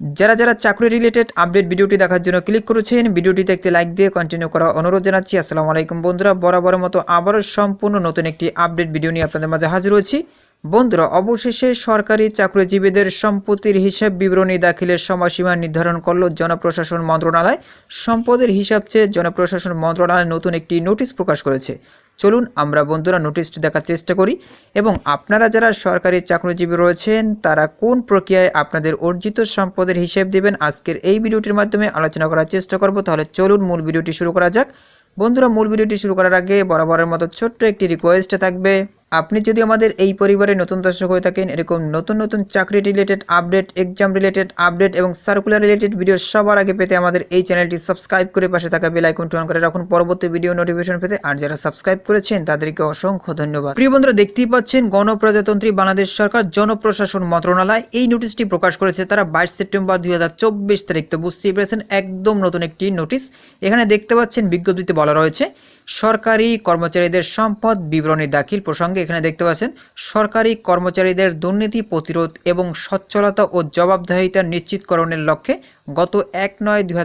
যারা যারা চাকরি রিলেটেড আপডেট ভিডিওটি দেখার জন্য ক্লিক করেছেন ভিডিওটিতে একটি লাইক দিয়ে কন্টিনিউ করা অনুরোধ জানাচ্ছি। আসসালামু আলাইকুম বন্ধুরা বরাবরের মতো আবারও সম্পূর্ণ নতুন একটি আপডেট ভিডিও নিয়ে আপনাদের মাঝে হাজির হয়েছি। বন্ধুরা, অবশেষে সরকারি চাকরিজীবীদের সম্পত্তির হিসাব বিবরণী দাখিলের সময়সীমা নির্ধারণ করল জনপ্রশাসন মন্ত্রণালয়। সম্পদের হিসাব চেয়ে জনপ্রশাসন মন্ত্রণালয় নতুন একটি নোটিশ প্রকাশ করেছে। চলুন আমরা বন্ধুরা নোটিশটি দেখার চেষ্টা করি এবং আপনারা যারা সরকারি চাকরিজীবী রয়েছেন, তারা কোন প্রক্রিয়ায় আপনাদের অর্জিত সম্পদের হিসেব দেবেন? আজকের এই ভিডিওটির মাধ্যমে আলোচনা করার চেষ্টা করব। তাহলে চলুন মূল ভিডিওটি শুরু করা যাক। বন্ধুরা, মূল ভিডিওটি শুরু করার আগে বরাবরের মতো ছোট্ট একটি রিকোয়েস্ট থাকবে। আপনি যদি আমাদের এই পরিবারে নতুন দর্শক হয়ে থাকেন, এরকম নতুন নতুন চাকরি related update exam related update এবং সার্কুলার রিলেটেড ভিডিও সবার আগে পেতে আমাদের এই চ্যানেলটি সাবস্ক্রাইব করে পাশে থাকা বেল আইকনটি অন করে রাখুন। পরবর্তী ভিডিও নোটিফিকেশন পেতে আর যারা সাবস্ক্রাইব করেছেন, তাদেরকে অসংখ্য ধন্যবাদ। প্রিয় বন্ধুরা, দেখতেই পাচ্ছেন গণপ্রজাতন্ত্রী বাংলাদেশ সরকার জনপ্রশাসন মন্ত্রণালয় এই নোটিশটি প্রকাশ করেছে তারা বাইশ সেপ্টেম্বর দুই হাজার চব্বিশ তারিখ। তো বুঝতেই পেরেছেন, একদম নতুন একটি নোটিশ এখানে দেখতে পাচ্ছেন বিজ্ঞপ্তিতে বলা রয়েছে সরকারি কর্মচারীদের সম্পদ বিবরণী দাখিল প্রসঙ্গে এখানে দেখতে পাচ্ছেন, সরকারি কর্মচারীদের দুর্নীতি প্রতিরোধ এবং সচ্ছলতা ও জবাবদাহিতা নিশ্চিতকরণের লক্ষ্যে গত এক নয় দুই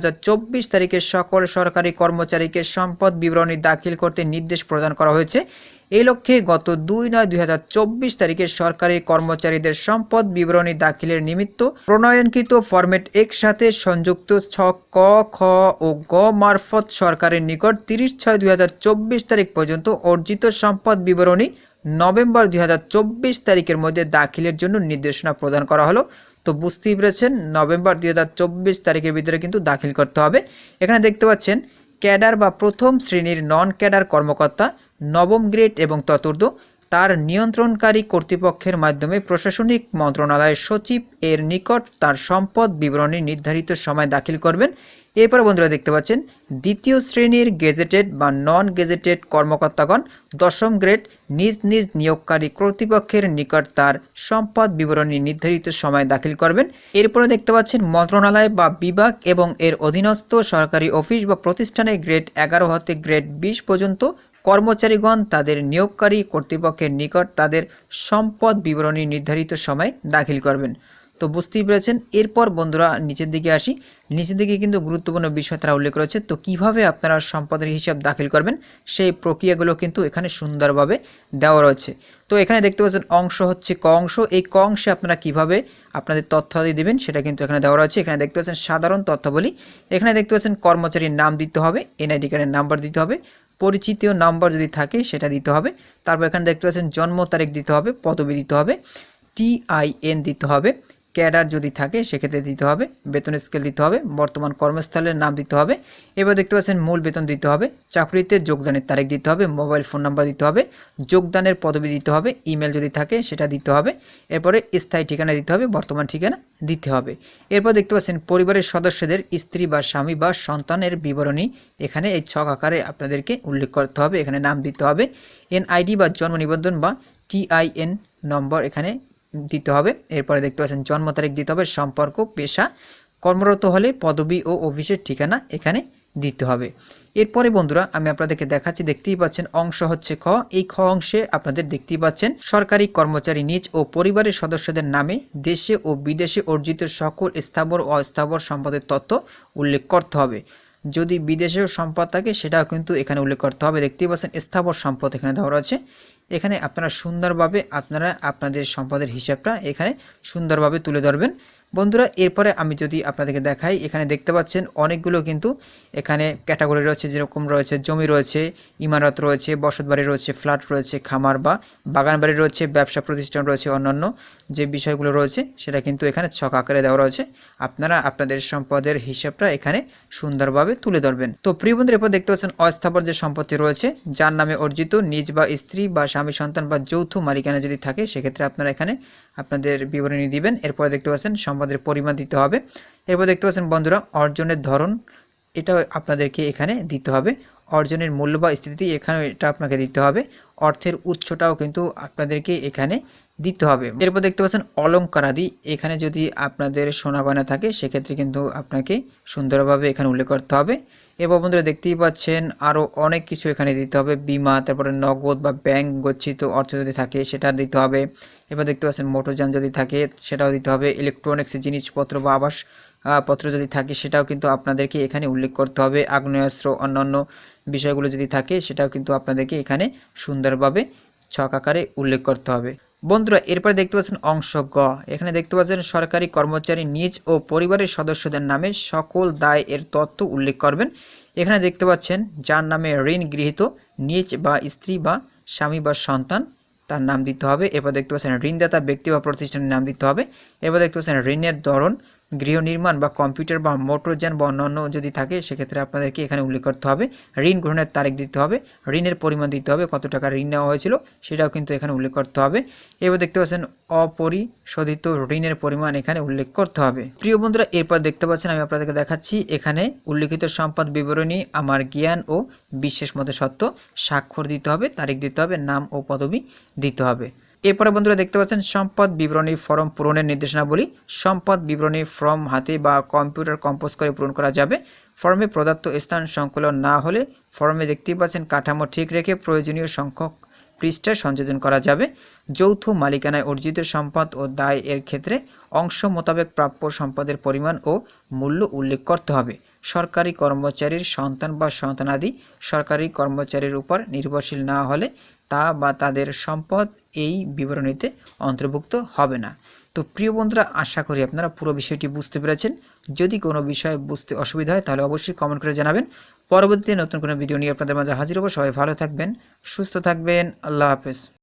তারিখে সকল সরকারি কর্মচারীকে সম্পদ বিবরণী দাখিল করতে নির্দেশ প্রদান করা হয়েছে। এই লক্ষ্যে গত দুই নয় দুই হাজার চব্বিশ তারিখে সরকারি কর্মচারীদের সম্পদ বিবরণী দাখিলের নিমিত্ত প্রণয়নকৃত ফরম্যাট এক সাথে সংযুক্ত ছ, ক, খ ও গ মারফত সরকারের নিকট তিরিশ ছয় দুই তারিখ পর্যন্ত অর্জিত সম্পদ বিবরণী নভেম্বর দুই হাজার চব্বিশ তারিখের মধ্যে দাখিলের জন্য নির্দেশনা প্রদান করা হলো। তো বুঝতেই পেরেছেন, নভেম্বর দুই হাজার চব্বিশ তারিখের ভিতরে কিন্তু দাখিল করতে হবে। এখানে দেখতে পাচ্ছেন, ক্যাডার বা প্রথম শ্রেণির নন ক্যাডার কর্মকর্তা নবম গ্রেড এবং চতুর্থ তার নিয়ন্ত্রণকারী কর্তৃপক্ষের মাধ্যমে প্রশাসনিক মন্ত্রণালয়ের সচিব এর নিকট তার সম্পদ বিবরণী নির্ধারিত সময় দাখিল করবেন। এরপরে বন্ধুরা দেখতে পাচ্ছেন, দ্বিতীয় শ্রেণির গেজেটেড বা নন গেজেটেড কর্মকর্তাগণ দশম গ্রেড নিজ নিজ নিয়োগকারী কর্তৃপক্ষের নিকট তার সম্পদ বিবরণী নির্ধারিত সময় দাখিল করবেন। এরপরে দেখতে পাচ্ছেন, মন্ত্রণালয় বা বিভাগ এবং এর অধীনস্থ সরকারি অফিস বা প্রতিষ্ঠানে গ্রেড এগারো হতে গ্রেড বিশ পর্যন্ত কর্মচারীগণ তাদের নিয়োগকারী কর্তৃপক্ষের নিকট তাদের সম্পদ বিবরণী নির্ধারিত সময় দাখিল করবেন। তো বুঝতেই পেরেছেন, এরপর বন্ধুরা নিচের দিকে আসি। নিচের দিকে কিন্তু গুরুত্বপূর্ণ বিষয় তারা উল্লেখ করেছে। তো কীভাবে আপনারা সম্পদের হিসাব দাখিল করবেন, সেই প্রক্রিয়াগুলো কিন্তু এখানে সুন্দরভাবে দেওয়া রয়েছে। তো এখানে দেখতে পাচ্ছেন, অংশ হচ্ছে ক অংশ। এই ক অংশে আপনারা কীভাবে আপনাদের তথ্যাদি দেবেন সেটা কিন্তু এখানে দেওয়া রয়েছে। এখানে দেখতে পাচ্ছেন সাধারণ তথ্যাবলী। এখানে দেখতে পাচ্ছেন কর্মচারীর নাম দিতে হবে, এনআইডি কার্ডের নাম্বার দিতে হবে পরিচিত নাম্বার যদি থাকে, সেটা দিতে হবে। তারপর এখানে দেখতে পাচ্ছেন জন্ম তারিখ দিতে হবে, পদবি দিতে হবে টিআইএন দিতে হবে। ক্যাডার যদি থাকে, সেক্ষেত্রে দিতে হবে, বেতন স্কেল দিতে হবে, বর্তমান কর্মস্থলের নাম দিতে হবে। এবার দেখতে পাচ্ছেন মূল বেতন দিতে হবে, চাকরিতে যোগদানের তারিখ দিতে হবে মোবাইল ফোন নাম্বার দিতে হবে, যোগদানের পদবি দিতে হবে ইমেল যদি থাকে, সেটা দিতে হবে, এরপরে স্থায়ী ঠিকানা দিতে হবে, বর্তমান ঠিকানা দিতে হবে। এরপর দেখতে পাচ্ছেন পরিবারের সদস্যদের স্ত্রী বা স্বামী বা সন্তানের বিবরণী, এখানে এই ছক আকারে আপনাদেরকে উল্লেখ করতে হবে, এখানে নাম দিতে হবে, এনআইডি বা জন্ম নিবন্ধন বা টিআইএন নম্বর এখানে দিতে হবে। এরপরে দেখতে পাচ্ছেন জন্ম তারিখ দিতে হবে, সম্পর্ক, পেশা, কর্মরত হলে পদবি ও অফিসের ঠিকানা এখানে দিতে হবে। এরপরে বন্ধুরা, আমি আপনাদেরকে দেখাচ্ছি, দেখতেই পাচ্ছেন অংশ হচ্ছে খ। এই খ অংশে আপনাদের দেখতেই পাচ্ছেন সরকারি কর্মচারী নিজ ও পরিবারের সদস্যদের নামে দেশে ও বিদেশে অর্জিত সকল স্থাবর ও অস্থাবর সম্পদের তথ্য উল্লেখ করতে হবে। যদি বিদেশেও সম্পদ থাকে, সেটাও কিন্তু এখানে উল্লেখ করতে হবে। দেখতেই পাচ্ছেন স্থাবর সম্পদ এখানে দেওয়া রয়েছে। এখানে আপনারা সুন্দরভাবে আপনারা আপনাদের সম্পদের হিসাবটা এখানে সুন্দরভাবে তুলে ধরবেন। বন্ধুরা, এরপরে আমি যদি আপনাদেরকে দেখাই, এখানে দেখতে পাচ্ছেন অনেকগুলো কিন্তু এখানে ক্যাটাগরি রয়েছে, যেরকম রয়েছে জমি রয়েছে, ইমারত রয়েছে, বসতবাড়ি রয়েছে, ফ্ল্যাট রয়েছে, খামার বা বাগান বাড়ি রয়েছে, ব্যবসা প্রতিষ্ঠান রয়েছে, অন্যান্য। যে বিষয়গুলো রয়েছে, সেটা কিন্তু এখানে ছক আকারে দেওয়া রয়েছে। আপনারা আপনাদের সম্পদের হিসাবটা এখানে সুন্দরভাবে তুলে ধরবেন। তো প্রিয় বন্ধুরা, এরপর দেখতে পাচ্ছেন অস্থাবর যে সম্পত্তি রয়েছে, যার নামে অর্জিত নিজ বা স্ত্রী বা স্বামী, সন্তান বা যৌথ মালিকানা যদি থাকে, সেক্ষেত্রে আপনারা এখানে আপনাদের বিবরণী দিবেন। এরপরে দেখতে পাচ্ছেন সম্পদের পরিমাণ দিতে হবে। এরপর দেখতে পাচ্ছেন বন্ধুরা, অর্জনের ধরন এটা আপনাদেরকে এখানে দিতে হবে। অর্জনের মূল্য বা স্থিতি এখানে এটা আপনাকে দিতে হবে। অর্থের উৎসটাও কিন্তু আপনাদেরকে এখানে দিতে হবে। এরপর দেখতে পাচ্ছেন অলঙ্কারাদি। এখানে যদি আপনাদের সোনা গয়না থাকে, সেক্ষেত্রে কিন্তু আপনাকে সুন্দরভাবে এখানে উল্লেখ করতে হবে। এবার বন্ধুরা দেখতেই পাচ্ছেন আরও অনেক কিছু এখানে দিতে হবে। বিমা, তারপরে নগদ বা ব্যাংক গচ্ছিত অর্থ যদি থাকে, সেটা দিতে হবে। এবার দেখতে পাচ্ছেন মোটরযান যদি থাকে, সেটাও দিতে হবে। ইলেকট্রনিক্স জিনিসপত্র বা আবাস পত্র যদি থাকে, সেটাও কিন্তু আপনাদেরকে এখানে উল্লেখ করতে হবে। আগ্নেয়াস্ত্র, অন্যান্য বিষয়গুলো যদি থাকে, সেটাও কিন্তু আপনাদেরকে এখানে সুন্দরভাবে ছক আকারে উল্লেখ করতে হবে। বন্ধুরা, এরপরে দেখতে পাচ্ছেন অংশ গ। এখানে দেখতে পাচ্ছেন সরকারি কর্মচারী নিজ ও পরিবারের সদস্যদের নামে সকল দায় এর তথ্য উল্লেখ করবেন। এখানে দেখতে পাচ্ছেন যার নামে ঋণ গৃহীত, নিজ বা স্ত্রী বা স্বামী বা সন্তান, তার নাম দিতে হবে। এরপর দেখতে পাচ্ছেন ঋণদাতা ব্যক্তি বা প্রতিষ্ঠানের নাম দিতে হবে। এরপর দেখতে পাচ্ছেন ঋণের ধরন গৃহ নির্মাণ বা কম্পিউটার বা মোটরযান বা অন্যান্য যদি থাকে, সেক্ষেত্রে আপনাদেরকে এখানে উল্লেখ করতে হবে। ঋণ গ্রহণের তারিখ দিতে হবে, ঋণের পরিমাণ দিতে হবে, কত টাকা ঋণ নেওয়া হয়েছিল সেটাও কিন্তু এখানে উল্লেখ করতে হবে। এবার দেখতে পাচ্ছেন অপরিশোধিত ঋণের পরিমাণ এখানে উল্লেখ করতে হবে। প্রিয় বন্ধুরা, এরপর দেখতে পাচ্ছেন আমি আপনাদেরকে দেখাচ্ছি এখানে উল্লেখিত সম্পদ বিবরণী, আমার জ্ঞান ও বিশেষ মতো সত্য। স্বাক্ষর দিতে হবে, তারিখ দিতে হবে, নাম ও পদবি দিতে হবে। এরপরে বন্ধুরা দেখতে পাচ্ছেন সম্পদ বিবরণী ফর্ম পূরণের নির্দেশনাবলী। সম্পদ বিবরণী ফর্ম হাতে বা কম্পিউটার কম্পোজ করে পূরণ করা যাবে। ফর্মে প্রদত্ত স্থান সংকলন না হলে ফর্মে দেখতেই পাচ্ছেন কাঠামো ঠিক রেখে প্রয়োজনীয় সংখ্যক পৃষ্ঠায় সংযোজন করা যাবে। যৌথ মালিকানায় অর্জিত সম্পদ ও দায় এর ক্ষেত্রে অংশ মোতাবেক প্রাপ্য সম্পদের পরিমাণ ও মূল্য উল্লেখ করতে হবে। সরকারি কর্মচারীর সন্তান বা সন্তানাদি সরকারি কর্মচারীর উপর নির্ভরশীল না হলে তা বা তাদের সম্পদ এই বিবরণীতে অন্তর্ভুক্ত হবে না। তো প্রিয় বন্ধুরা, আশা করি আপনারা পুরো বিষয়টি বুঝতে পেরেছেন। যদি কোনো বিষয়ে বুঝতে অসুবিধা হয়, তাহলে অবশ্যই কমেন্ট করে জানাবেন। পরবর্তীতে নতুন কোনো ভিডিও নিয়ে আপনাদের মাঝে হাজির হব। সবাই ভালো থাকবেন, সুস্থ থাকবেন। আল্লাহ হাফেজ।